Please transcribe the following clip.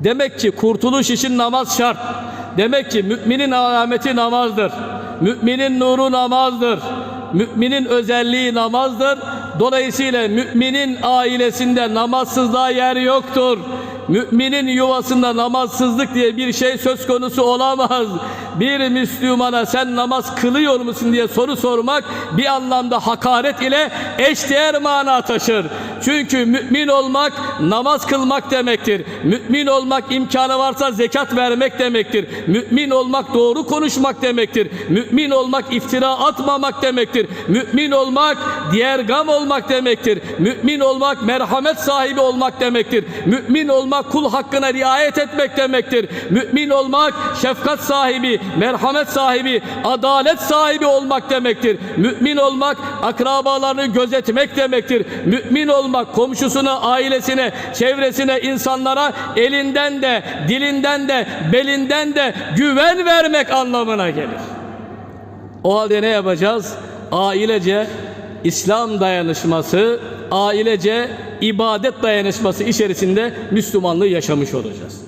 Demek ki kurtuluş için namaz şart. Demek ki müminin alameti namazdır. Müminin nuru namazdır. Müminin özelliği namazdır. Dolayısıyla müminin ailesinde namazsızlığa yer yoktur. Müminin yuvasında namazsızlık diye bir şey söz konusu olamaz. Bir Müslümana sen namaz kılıyor musun diye soru sormak bir anlamda hakaret ile eşdeğer mana taşır. Çünkü mümin olmak namaz kılmak demektir. Mümin olmak imkanı varsa zekat vermek demektir. Mümin olmak doğru konuşmak demektir. Mümin olmak iftira atmamak demektir. Mümin olmak diğer gam olmak demektir. Mümin olmak merhamet sahibi olmak demektir. Mümin olmak kul hakkına riayet etmek demektir. Mümin olmak şefkat sahibi, merhamet sahibi, adalet sahibi olmak demektir. Mümin olmak akrabalarını gözetmek demektir. Mümin olmak komşusuna, ailesine, çevresine, insanlara elinden de, dilinden de, belinden de güven vermek anlamına gelir. O halde ne yapacağız? Ailece İslam dayanışması, ailece ibadet dayanışması içerisinde Müslümanlığı yaşamış olacağız.